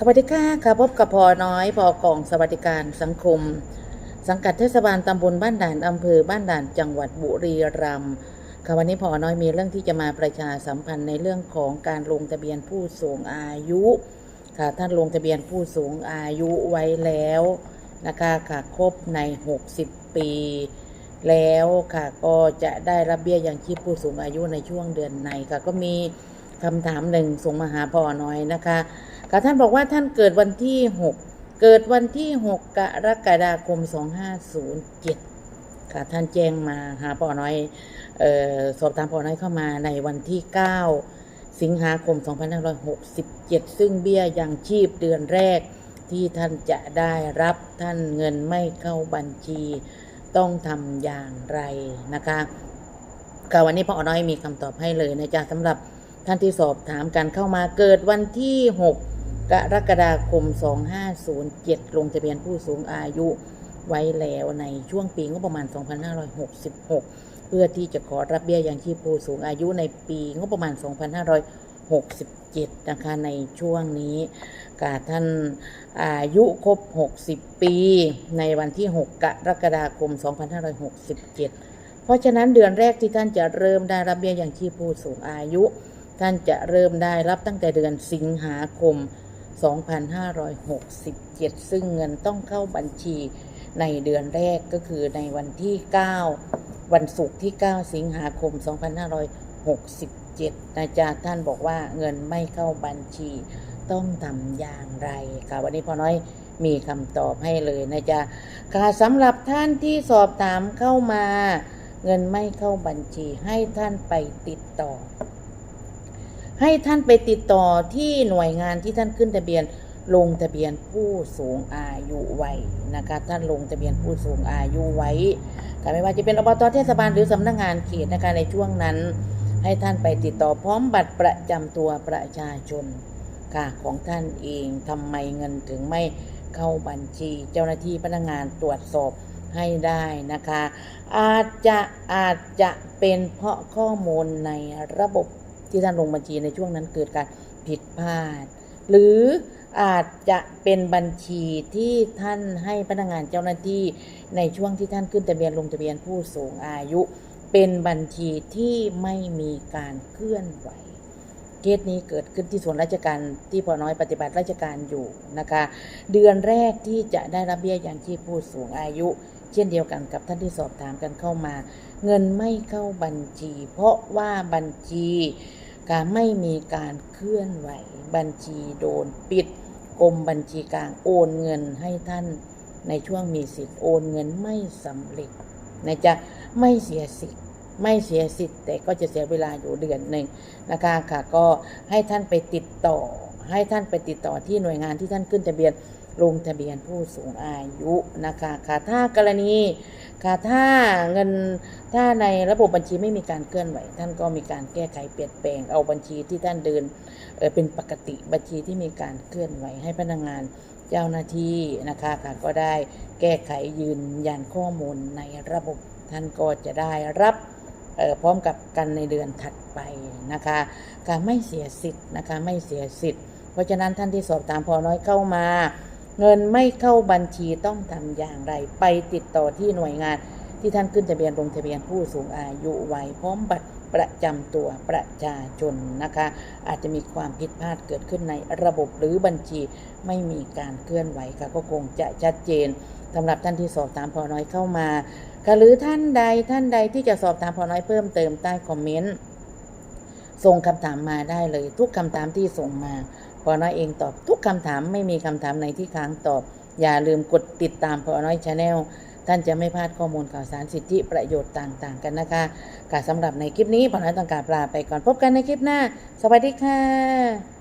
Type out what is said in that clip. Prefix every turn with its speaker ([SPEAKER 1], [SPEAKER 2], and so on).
[SPEAKER 1] สวัสดีค่ะค่ะพบกับพอน้อยพอกองสวัสดิการสังคม สังกัดเทศบาลตำบลบ้านด่านอำเภอบ้านด่านจังหวัดบุรีรัมย์ค่ะวันนี้พอน้อยมีเรื่องที่จะมาประชาสัมพันธ์ในเรื่องของการลงทะเบียนผู้สูงอายุค่ะท่านลงทะเบียนผู้สูงอายุไว้แล้วนะคะค่ะครบใน 60 ปี แล้วค่ะก็จะได้รับเบี้ยยังชีพผู้สูงอายุในช่วงเดือนในค่ะก็มีคำถามหนึ่งส่งมาหาพอน้อยนะคะ ค่ะท่านบอกว่าท่านเกิดวันที่ 6 เกิดวันที่ 6 กรกฎาคม 2507 ค่ะท่านแจ้งมาหาปอน้อยออสอบถามปอน้อยเข้ามาในวันที่ 9 สิงหาคม 2567 ซึ่งเบี้ยยังชีพเดือนแรกที่ท่านจะได้รับท่านเงินไม่เข้าบัญชีต้องทำอย่างไรนะคะค่ะวันนี้พ่อน้อยมีคำตอบให้เลยนะจ๊ะสำหรับท่านที่สอบถามกันเข้ามาเกิดวันที่ 6 กรกฎาคม 2507 ลงทะเบียนผู้สูงอายุไว้แล้วในช่วงปีงบประมาณ 2566 เพื่อที่จะขอรับเบี้ยยังชีพผู้สูงอายุในปีงบประมาณ 2567 นะคะในช่วงนี้กาท่านอายุครบ 60 ปี ในวันที่ 6 กรกฎาคม 2567 เพราะฉะนั้นเดือนแรกที่ท่านจะเริ่มได้รับเบี้ยยังชีพผู้สูงอายุ ท่านจะเริ่มได้รับตั้งแต่เดือนสิงหาคม 2567 2,567 ซึ่งเงินต้องเข้าบัญชีในเดือนแรกก็คือในวันที่ 9 วันศุกร์ที่ 9 สิงหาคม 2567 นะจ๊ะท่านบอกว่าเงินไม่เข้าบัญชีต้องทำอย่างไรค่ะ วันนี้พอน้อยมีคำตอบให้เลยนะจ๊ะค่ะสำหรับท่านที่สอบถามเข้ามา เงินไม่เข้าบัญชีให้ท่านไปติดต่อ ให้ท่านไปติดต่อที่หน่วยงานที่ท่านขึ้นทะเบียน ลงทะเบียนผู้สูงอายุไว้นะคะท่านลงทะเบียนผู้สูงอายุไว้ค่ไม่ว่าจะเป็นอบตเทศบาลหรือสำนักงานเขตนะคะในช่วงนั้น ให้ท่านไปติดต่อพร้อมบัตรประจำตัวประชาชนค่ะของท่านเองทำไมเงินถึงไม่เข้าบัญชี เจ้าหน้าที่พนักงานตรวจสอบให้ได้นะคะ อาจจะอาจจะเป็นเพราะข้อมูลในระบบ ที่ท่านลงบัญชีในช่วงนั้นเกิดการผิดพลาด หรืออาจจะเป็นบัญชีที่ท่านให้พนักงานเจ้าหน้าที่ในช่วงที่ท่านขึ้นทะเบียนลงทะเบียนผู้สูงอายุ เป็นบัญชีที่ไม่มีการเคลื่อนไหว เคสนี้เกิดขึ้นที่ส่วนราชการที่พอน้อยปฏิบัติราชการอยู่นะคะ เดือนแรกที่จะได้รับเบี้ยยังชีพผู้สูงอายุ เช่นเดียวกันกับท่านที่สอบถามกันเข้ามา เงินไม่เข้าบัญชี เพราะว่าบัญชีการไม่มีการเคลื่อนไหว บัญชีโดนปิดกรมบัญชีกลางโอนเงินให้ท่านในช่วงมีสิทธิ์โอนเงินไม่สำเร็จนะจ๊ะไม่เสียสิทธิ์ ไม่เสียสิทธิ์แต่ก็จะเสียเวลาอยู่เดือนหนึ่งนะคะค่ะก็ให้ท่านไปติดต่อ ให้ท่านไปติดต่อที่หน่วยงานที่ท่านขึ้นทะเบียนลงทะเบียนผู้สูงอายุนะคะค่ะถ้ากรณีค่ะถ้าเงินถ้าในระบบบัญชีไม่มีการเคลื่อนไหว ท่านก็มีการแก้ไขเปลี่ยนแปลงเอาบัญชีที่ท่านเดินเเป็นปกติบัญชีที่มีการเคลื่อนไหวให้พนักงานเจ้าหน้าที่นะคะค่ะก็ได้แก้ไขยืนยันข้อมูลในระบบท่านก็จะได้รับ พร้อมกับกันในเดือนถัดไปนะคะการไม่เสียสิทธิ์นะคะไม่เสียสิทธิ์ เพราะฉะนั้นท่านที่สอบถามพอน้อยเข้ามา เงินไม่เข้าบัญชีต้องทำอย่างไร ไปติดต่อที่หน่วยงานที่ท่านขึ้นทะเบียนลงทะเบียนผู้สูงอายุไว้พร้อมบัตร ประจำตัวประชาชนนะคะ อาจจะมีความผิดพลาดเกิดขึ้นในระบบหรือบัญชีไม่มีการเคลื่อนไหวค่ะก็คงจะชัดเจนสำหรับท่านที่สอบถามพอน้อยเข้ามาค่ะหรือท่านใดท่านใดที่จะสอบถามพอน้อยเพิ่มเติมใต้คอมเมนต์ส่งคำถามมาได้เลย ทุกคำถามที่ส่งมาพอน้อยเองตอบทุกคำถามไม่มีคำถามไหนที่ค้างตอบ อย่าลืมกดติดตามพอน้อยชาแนล ท่านจะไม่พลาดข้อมูลข่าวสารสิทธิประโยชน์ต่างๆ กันนะคะค่ะสำหรับในคลิปนี้พอน้นต้องการลาไปก่อนพบกันในคลิปหน้า สวัสดีค่ะ